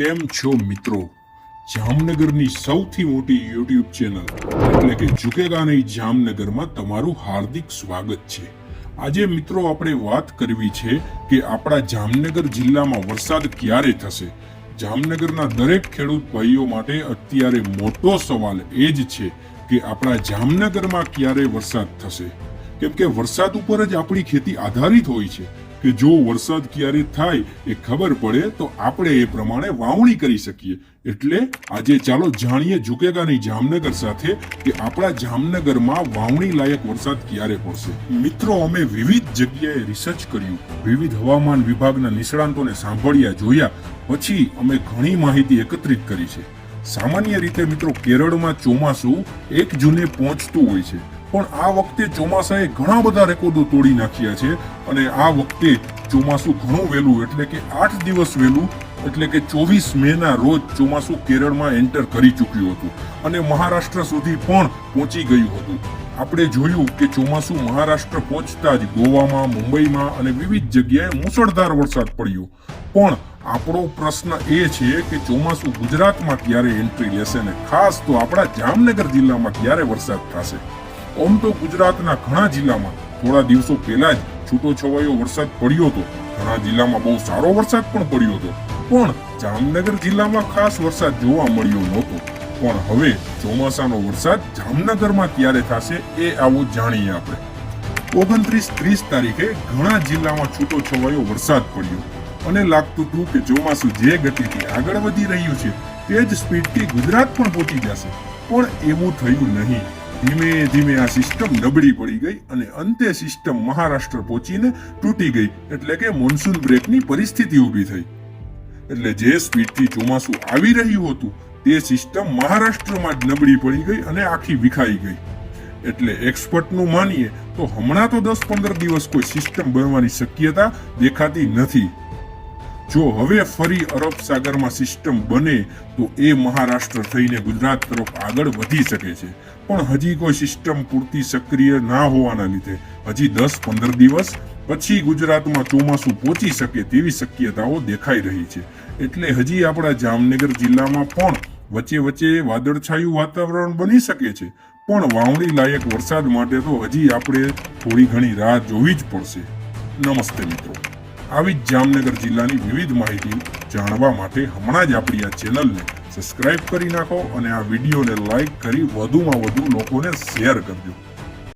કેમ છો મિત્રો? જામનગરની સૌથી મોટી યુટ્યુબ ચેનલ એટલે કે ઝુકેગા જામનગરમાં તમારું હાર્દિક સ્વાગત છે. આજે મિત્રો આપણે વાત કરવી છે કે આપણા જામનગર જિલ્લામાં વરસાદ ક્યારે થશે? જામનગરના દરેક ખેડૂત ભાઈઓ માટે અત્યારે મોટો સવાલ એ જ છે કે આપણા જામનગરમાં ક્યારે વરસાદ થશે? કેમ કે વરસાદ ઉપર જ આપણી ખેતી આધારિત હોય છે. કે જો વરસાદ ક્યારે થાય એ ખબર પડે, તો આપણે એ પ્રમાણે વાવણી કરી શકીએ. એટલે આજે ચાલો જાણીએ ઝુકેગાની જામનગર સાથે કે આપણા જામનગરમાં વાવણી લાયક વરસાદ ક્યારે પડશે. મિત્રો, અમે વિવિધ જગ્યાએ રિસર્ચ કર્યું. વિવિધ હવામાન વિભાગના નિષ્ણાંતોને સાંભળ્યા, જોયા. પછી અમે ઘણી માહિતી એકત્રિત કરી છે. સામાન્ય રીતે મિત્રો, કેરળમાં ચોમાસું એક જૂને પહોંચતું હોય છે. પણ આ વખતે ચોમાસાએ ઘણા બધા રેકોર્ડો તોડી નાખ્યા છે અને આ વખતે ચોમાસું ઘણું વહેલું, એટલે કે આઠ દિવસ વહેલું, એટલે કે ચોવીસ મેના રોજ ચોમાસું કેરળમાં એન્ટર કરી ચૂક્યું હતું અને મહારાષ્ટ્ર સુધી પણ પહોંચી ગયું હતું. આપણે જોયું કે ચોમાસું મહારાષ્ટ્ર પહોંચતા જ ગોવામાં, મુંબઈમાં અને વિવિધ જગ્યાએ મુસળધાર વરસાદ પડ્યો. પણ આપણો પ્રશ્ન એ છે કે ચોમાસું ગુજરાતમાં ક્યારે એન્ટ્રી લેશે ને ખાસ તો આપણા જામનગર જિલ્લામાં ક્યારે વરસાદ થશે? આમ તો ગુજરાતના ઘણા જિલ્લામાં થોડા દિવસો પહેલા જ છૂટો છવાયો વરસાદ પડ્યો હતો. ઘણા જિલ્લામાં બહુ સારો વરસાદ પણ પડ્યો હતો. પણ જામનગર જિલ્લામાં ખાસ વરસાદ જોવા મળ્યો નહોતો. પણ હવે ચોમાસાનો વરસાદ જામનગરમાં ક્યારે થશે એ આવો જાણીએ આપણે. ઓગણત્રીસ ત્રીસ તારીખે ઘણા જિલ્લામાં છૂટો છવાયો વરસાદ પડ્યો. અને લાગતું હતું કે ચોમાસું જે ગતિથી આગળ વધી રહ્યું છે તે જ સ્પીડથી ગુજરાત પણ પહોંચી જશે. પણ એવું થયું નહીં. ધીમે ધીમે આ સિસ્ટમ નબળી પડી ગઈ અને અંતે સિસ્ટમ મહારાષ્ટ્ર પહોંચીને તૂટી ગઈ. એટલે કે મોન્સૂન બ્રેકની પરિસ્થિતિ ઊભી થઈ. એટલે જે સ્પીડથી ચોમાસું આવી રહ્યું હતું, તે સિસ્ટમ મહારાષ્ટ્રમાં જ નબળી પડી ગઈ અને આખી વિખાઈ ગઈ. એટલે એક્સપર્ટનું માનીએ તો હમણાં તો દસ પંદર દિવસ કોઈ સિસ્ટમ બનવાની શક્યતા દેખાતી નથી. જો હવે ફરી અરબ સાગરમાં સિસ્ટમ બને, તો એ મહારાષ્ટ્ર થઈને ગુજરાત તરફ આગળ વધી શકે છે. પણ હજી કોઈ સિસ્ટમ પૂરતી સક્રિય ના હોવાના લીધે હજી દસ પંદર દિવસ પછી ગુજરાતમાં ચોમાસું પહોંચી શકે તેવી શક્યતાઓ દેખાઈ રહી છે. એટલે હજી આપણા જામનગર જિલ્લામાં પણ વચ્ચે વચ્ચે વાદળછાયું વાતાવરણ બની શકે છે. પણ વાવણી લાયક વરસાદ માટે તો હજી આપણે થોડી ઘણી રાહ જોવી જ પડશે. નમસ્તે મિત્રો. આવી જ જામનગર જિલ્લાની વિવિધ માહિતી જાણવા માટે હમણાં જ આપણી આ ચેનલને સબસ્ક્રાઇબ કરી નાખો અને આ વિડીયોને લાઈક કરી વધુમાં વધુ લોકોને શેર કરજો.